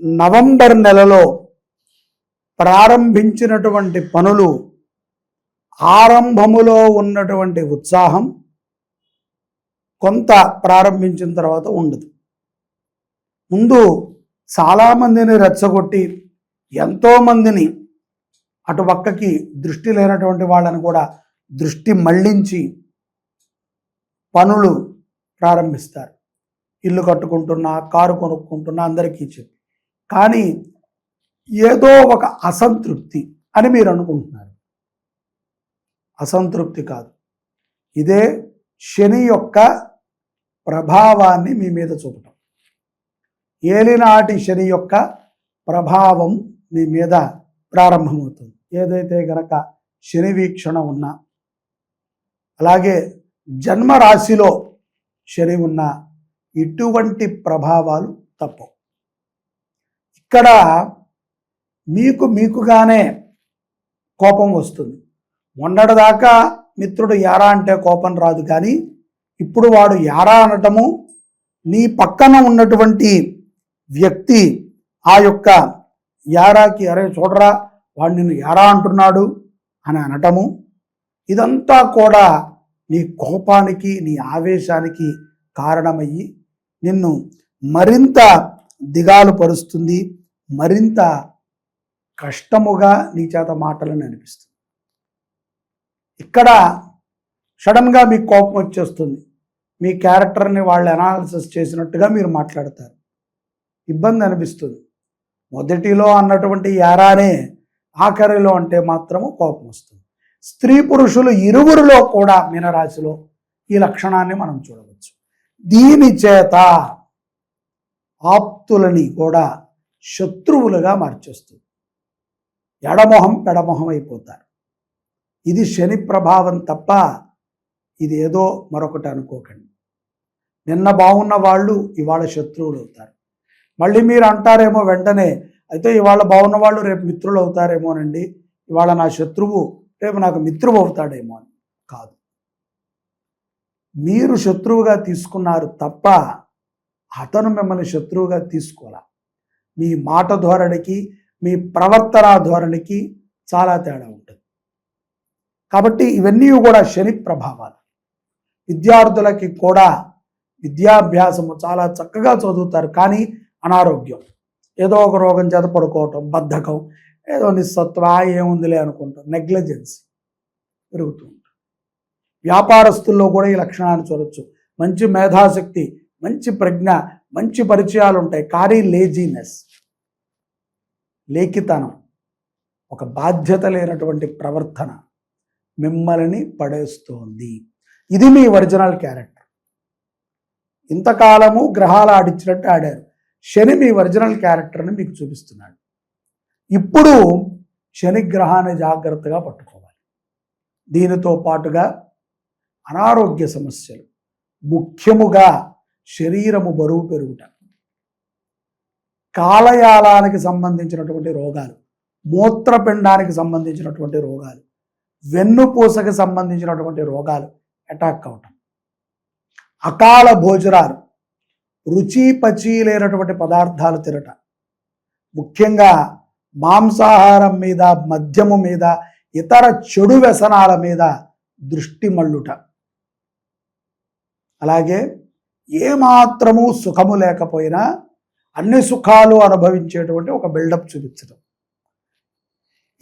November నెలలో ప్రారంభించినటువంటి పనులు ఆరంభములో ఉన్నటువంటి ఉత్సాహం కొంత ప్రారంభించిన తర్వాత ఉండదు. ముందు చాలామందిని రెచ్చగొట్టి ఎంతోమందిని అటు పక్కకి దృష్టి లేనటువంటి వాళ్ళని కూడా దృష్టి మళ్ళించి పనులు ప్రారంభిస్తారు. ఇల్లు కట్టుకుంటున్నా కారు కొనుక్కుంటున్నా అందరికీ చెప్పి. కానీ ఏదో ఒక అసంతృప్తి అని మీరు అనుకుంటున్నారు. అసంతృప్తి కాదు. ఇదే శని యొక్క ప్రభావాన్ని మీ మీద చూపటం. ఏలినాటి శని యొక్క ప్రభావం మీ మీద ప్రారంభమవుతుంది. ఏదైతే గనక శని వీక్షణ ఉన్నా అలాగే జన్మ రాశిలో శని ఉన్న ఇటువంటి ప్రభావాలు తప్పవు. ఇక్కడ మీకు మీకుగానే కోపం వస్తుంది. మొన్నటిదాకా మిత్రుడు యారా అంటే కోపం రాదు కానీ ఇప్పుడు వాడు యారా అనటము నీ పక్కన ఉన్నటువంటి వ్యక్తి ఆ యొక్క యారాకి అరే చూడరా వాడు నిన్ను యారా అంటున్నాడు అని అనటము ఇదంతా కూడా నీ కోపానికి నీ ఆవేశానికి కారణమయ్యి నిన్ను మరింత దిగాలు పరుస్తుంది. మరింత కష్టముగా నీ చేత మాటలను అనిపిస్తుంది. ఇక్కడ సడన్గా మీకు కోపం వచ్చేస్తుంది. మీ క్యారెక్టర్ని వాళ్ళు అనాలిసిస్ చేసినట్టుగా మీరు మాట్లాడతారు. ఇబ్బంది అనిపిస్తుంది. మొదటిలో అన్నటువంటి యారానే ఆఖరిలో అంటే మాత్రము కోపం వస్తుంది. స్త్రీ పురుషులు ఇరువురిలో కూడా మీనరాశిలో ఈ లక్షణాన్ని మనం చూడవచ్చు. దీని చేత ఆప్తులని కూడా శత్రువులుగా మార్చేస్తుంది. ఎడమొహం పెడమొహం అయిపోతారు ఇది శని ప్రభావం తప్ప ఇది ఏదో మరొకటి అనుకోకండి. నిన్న బాగున్న వాళ్ళు ఇవాళ శత్రువులు అవుతారు మళ్ళీ మీరు అంటారేమో వెంటనే అయితే ఇవాళ బాగున్న వాళ్ళు రేపు మిత్రులు అవుతారేమోనండి ఇవాళ నా శత్రువు రేపు నాకు మిత్రువు అవుతాడేమో అని. కాదు. మీరు శత్రువుగా తీసుకున్నారు తప్ప అతను మిమ్మల్ని శత్రువుగా తీసుకోవాల? మీ మాట ధోరణికి మీ ప్రవర్తన ధోరణికి చాలా తేడా ఉంటుంది. కాబట్టి ఇవన్నీ కూడా శని ప్రభావాలు. విద్యార్థులకి కూడా విద్యాభ్యాసము చాలా చక్కగా చదువుతారు కానీ అనారోగ్యం. ఏదో ఒక రోగం చేత పడుకోవటం బద్ధకం ఏదో నిస్సత్వ ఏముందిలే అనుకుంటాం నెగ్లిజెన్సీ పెరుగుతూ ఉంటుంది. వ్యాపారస్తుల్లో కూడా ఈ లక్షణాన్ని చూడొచ్చు. మంచి మేధాశక్తి మంచి ప్రజ్ఞ మంచి పరిచయాలు ఉంటాయి. కానీ లేజీనెస్ లేఖితనం ఒక బాధ్యత లేనటువంటి ప్రవర్తన మిమ్మల్ని పడేస్తోంది. ఇది మీ ఒరిజినల్ క్యారెక్టర్. ఇంతకాలము గ్రహాలు ఆడించినట్టు ఆడారు. శని మీ ఒరిజినల్ క్యారెక్టర్ని మీకు చూపిస్తున్నాడు. ఇప్పుడు శని గ్రహాన్ని జాగ్రత్తగా పట్టుకోవాలి. దీనితో పాటుగా అనారోగ్య సమస్యలు ముఖ్యముగా శరీరము బరువు పెరుగుట. కాలయాలానికి సంబంధించినటువంటి రోగాలు మూత్రపిండానికి సంబంధించినటువంటి రోగాలు వెన్నుపూసకి సంబంధించినటువంటి రోగాలు అటాక్ అవటం. అకాల భోజనాలు రుచి పచి లేనటువంటి పదార్థాలు తినట. ముఖ్యంగా మాంసాహారం మీద మద్యము మీద ఇతర చెడు వ్యసనాల మీద దృష్టి మళ్ళుట. అలాగే ఏమాత్రము సుఖము లేకపోయినా అన్ని సుఖాలు అనుభవించేటువంటి ఒక బిల్డప్ చూపించడం.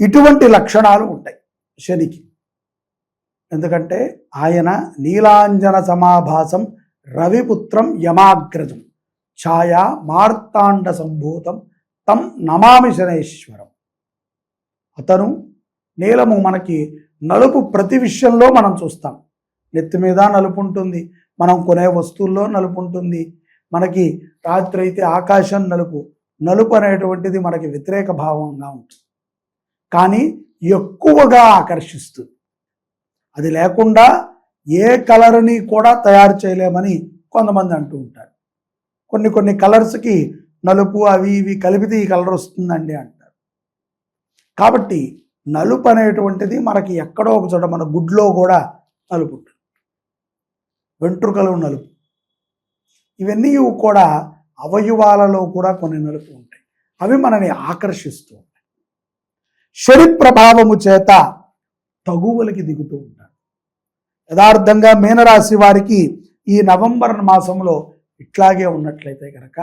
ఇటువంటి లక్షణాలు ఉంటాయి శనికి. ఎందుకంటే ఆయన నీలాంజన సమాభాసం రవిపుత్రం యమాగ్రజం ఛాయా మార్తాండ సంభూతం తం నమామి శనేశ్వరం. అతను నీలము మనకి నలుపు ప్రతి విషయంలో మనం చూస్తాం. నెత్తి మీద నలుపు ఉంటుంది మనం కొనే వస్తువుల్లో నలుపు ఉంటుంది. మనకి రాత్రి అయితే ఆకాశం నలుపు. నలుపు అనేటువంటిది మనకి వ్యతిరేక భావంగా ఉంటుంది. కానీ ఎక్కువగా ఆకర్షిస్తుంది. అది లేకుండా ఏ కలర్ని కూడా తయారు చేయలేమని కొంతమంది అంటూ ఉంటారు. కొన్ని కొన్ని కలర్స్కి నలుపు అవి ఇవి కలిపితే ఈ కలర్ వస్తుందండి అంటారు. కాబట్టి నలుపు అనేటువంటిది మనకి ఎక్కడో ఒక చోట మన గుడ్లో కూడా నలుపు ఉంటుంది. వెంట్రుకలు నలుపు. ఇవన్నీ కూడా అవయవాలలో కూడా కొన్ని నలుపు ఉంటాయి. అవి మనని ఆకర్షిస్తూ ఉంటాయి. శని ప్రభావము చేత తగువలకి దిగుతూ ఉంటారు యథార్థంగా మీనరాశి వారికి ఈ నవంబర్ మాసంలో ఇట్లాగే ఉన్నట్లయితే కనుక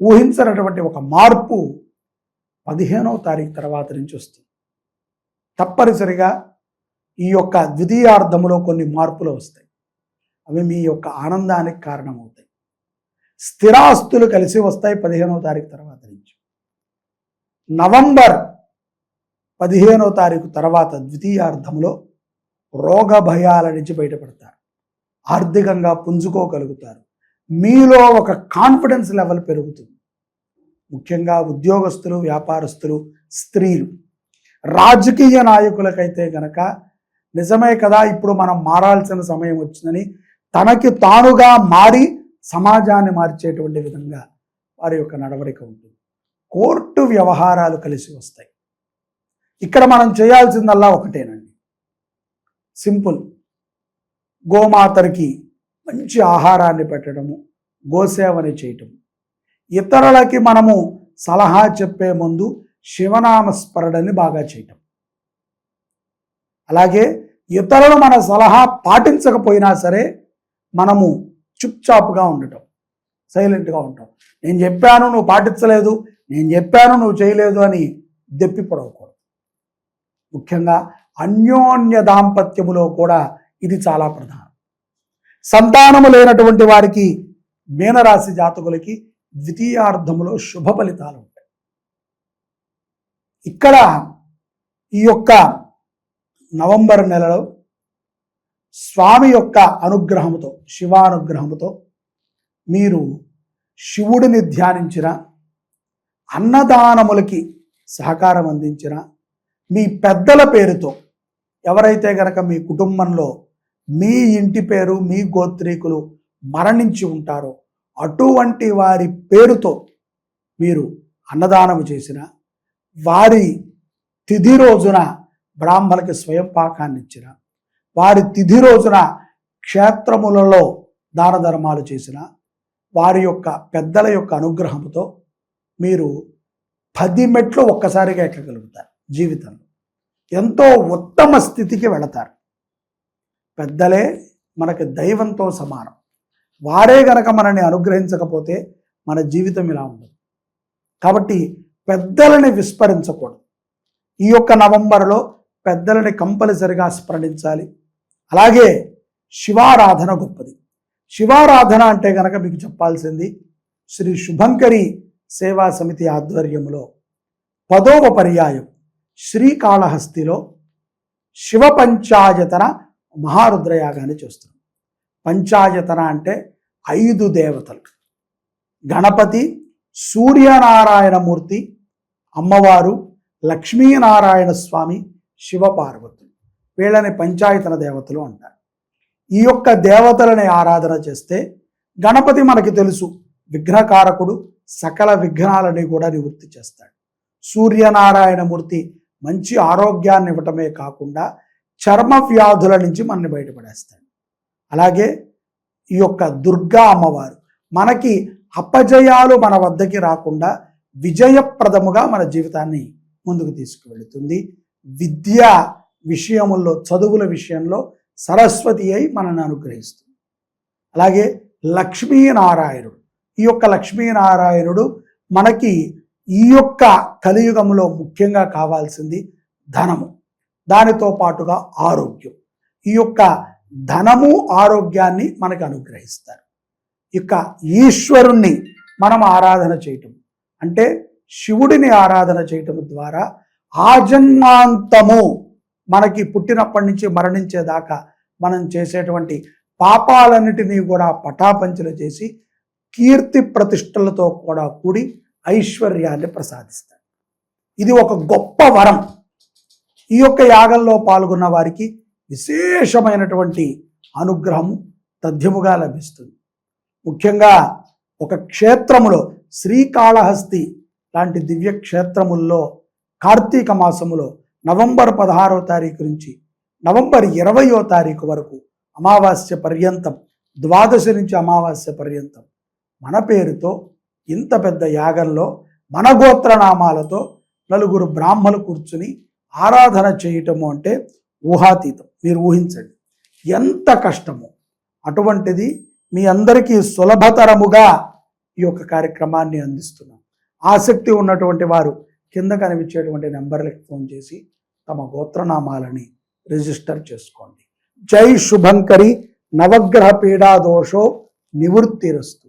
ఊహించినటువంటి ఒక మార్పు పదిహేనవ తారీఖు తర్వాత నుంచి వస్తుంది. తప్పనిసరిగా ఈ యొక్క ద్వితీయార్థములో కొన్ని మార్పులు వస్తాయి. అవి మీ యొక్క ఆనందానికి కారణమవుతాయి. స్థిరాస్తులు కలిసి వస్తాయి పదిహేనవ తారీఖు తర్వాత నుంచి. నవంబర్ పదిహేనవ తారీఖు తర్వాత ద్వితీయార్థంలో రోగ భయాల నుంచి బయటపడతారు. ఆర్థికంగా పుంజుకోగలుగుతారు. మీలో ఒక కాన్ఫిడెన్స్ లెవెల్ పెరుగుతుంది. ముఖ్యంగా ఉద్యోగస్తులు వ్యాపారస్తులు స్త్రీలు. రాజకీయ నాయకులకైతే గనక నిజమే కదా ఇప్పుడు మనం మారాల్సిన సమయం వచ్చిందని తనకి తానుగా మారి సమాజాన్ని మార్చేటువంటి విధంగా వారి యొక్క నడవడిక ఉంటుంది. కోర్టు వ్యవహారాలు కలిసి వస్తాయి. ఇక్కడ మనం చేయాల్సిందల్లా ఒకటేనండి. సింపుల్. గోమాతరికి మంచి ఆహారాన్ని పెట్టడము గోసేవని చేయటం. ఇతరులకి మనము సలహా చెప్పే ముందు శివనామ స్మరణని బాగా చేయటం. అలాగే ఇతరులు మన సలహా పాటించకపోయినా సరే మనము చుప్చాపుగా ఉండటం సైలెంట్గా ఉంటాం నేను చెప్పాను నువ్వు పాటించలేదు నేను చెప్పాను నువ్వు చేయలేదు అని దెప్పి పడవకూడదు. ముఖ్యంగా అన్యోన్య దాంపత్యములో కూడా ఇది చాలా ప్రధానం. సంతానము లేనటువంటి వారికి మీనరాశి జాతకులకి ద్వితీయార్థములో శుభ ఫలితాలు ఉంటాయి. ఇక్కడ ఈ యొక్క నవంబర్ నెలలో స్వామి యొక్క అనుగ్రహముతో శివానుగ్రహముతో మీరు శివుడిని ధ్యానించిన అన్నదానములకి సహకారం అందించిన మీ పెద్దల పేరుతో ఎవరైతే గనక మీ కుటుంబంలో మీ ఇంటి పేరు మీ గోత్రీకులు మరణించి ఉంటారో అటువంటి వారి పేరుతో మీరు అన్నదానము చేసిన వారి తిథి రోజున బ్రాహ్మణులకి స్వయం పాకాన్ని ఇచ్చిన వారి తిథి రోజున క్షేత్రములలో దాన ధర్మాలు చేసిన వారి యొక్క పెద్దల యొక్క అనుగ్రహంతో మీరు పది మెట్లు ఒక్కసారిగా ఎక్కగలుగుతారు జీవితంలో. ఎంతో ఉత్తమ స్థితికి వెళతారు. పెద్దలే మనకి దైవంతో సమానం. వారే గనక మనల్ని అనుగ్రహించకపోతే మన జీవితం ఇలా ఉండదు. కాబట్టి పెద్దలని విస్మరించకూడదు. ఈ యొక్క నవంబర్లో పెద్దలని కంపల్సరిగా స్మరణించాలి. అలాగే శివారాధన గొప్పది. శివారాధన అంటే గనక మీకు చెప్పాల్సింది శ్రీ శుభంకరి సేవా సమితి ఆధ్వర్యంలో పదోవ పర్యాయం శ్రీకాళహస్తిలో శివ పంచాయతన మహారుద్రయాగాన్ని చేస్తున్నాం. పంచాయతన అంటే ఐదు దేవతలు. గణపతి సూర్యనారాయణమూర్తి అమ్మవారు లక్ష్మీనారాయణ స్వామి శివపార్వతులు. వీళ్ళని పంచాయతన దేవతలు అంటారు. ఈ యొక్క దేవతలని ఆరాధన చేస్తే గణపతి మనకి తెలుసు విఘ్నకారకుడు సకల విఘ్నాలని కూడా నివృత్తి చేస్తాడు. సూర్యనారాయణమూర్తి మంచి ఆరోగ్యాన్ని ఇవ్వటమే కాకుండా చర్మ వ్యాధుల నుంచి మనని బయటపడేస్తాడు. అలాగే ఈ యొక్క దుర్గా అమ్మవారు మనకి అపజయాలు మన వద్దకి రాకుండా విజయప్రదముగా మన జీవితాన్ని ముందుకు తీసుకువెళుతుంది. విద్య విషయముల్లో చదువుల విషయంలో సరస్వతి అయి మనల్ని అనుగ్రహిస్తుంది. అలాగే లక్ష్మీనారాయణుడు ఈ యొక్క లక్ష్మీనారాయణుడు మనకి ఈ యొక్క కలియుగంలో ముఖ్యంగా కావాల్సింది ధనము. దానితో పాటుగా ఆరోగ్యం. ఈ యొక్క ధనము ఆరోగ్యాన్ని మనకు అనుగ్రహిస్తారు. ఇక ఈశ్వరుణ్ణి మనం ఆరాధన చేయటం అంటే శివుడిని ఆరాధన చేయటం ద్వారా ఆజన్మాంతము మనకి పుట్టినప్పటి నుంచి మరణించేదాకా మనం చేసేటువంటి పాపాలన్నిటినీ కూడా పటాపంచలు చేసి కీర్తి ప్రతిష్టలతో కూడా కూడి ఐశ్వర్యాన్ని ప్రసాదిస్తాడు ఇది ఒక గొప్ప వరం. ఈ యొక్క యాగంలో పాల్గొన్న వారికి విశేషమైనటువంటి అనుగ్రహము తథ్యముగా లభిస్తుంది. ముఖ్యంగా ఒక క్షేత్రములో శ్రీకాళహస్తి లాంటి దివ్య క్షేత్రముల్లో కార్తీక మాసములో నవంబర్ పదహారవ తారీఖు నుంచి నవంబర్ ఇరవయో తారీఖు వరకు అమావాస్య పర్యంతం ద్వాదశి నుంచి అమావాస్య పర్యంతం మన పేరుతో ఇంత పెద్ద యాగంలో మన గోత్రనామాలతో నలుగురు బ్రాహ్మలు కూర్చుని ఆరాధన చేయటము అంటే ఊహాతీతం. మీరు ఊహించండి. ఎంత కష్టమో. అటువంటిది మీ అందరికీ సులభతరముగా ఈ యొక్క కార్యక్రమాన్ని అందిస్తున్నాం. ఆసక్తి ఉన్నటువంటి వారు కింద కనిపించేటువంటి నెంబర్లకు ఫోన్ చేసి తమ గోత్రనామాలని రిజిస్టర్ చేసుకోండి. జై శుభంకరి నవగ్రహ పీడా దోషో నివృత్తిరస్తు.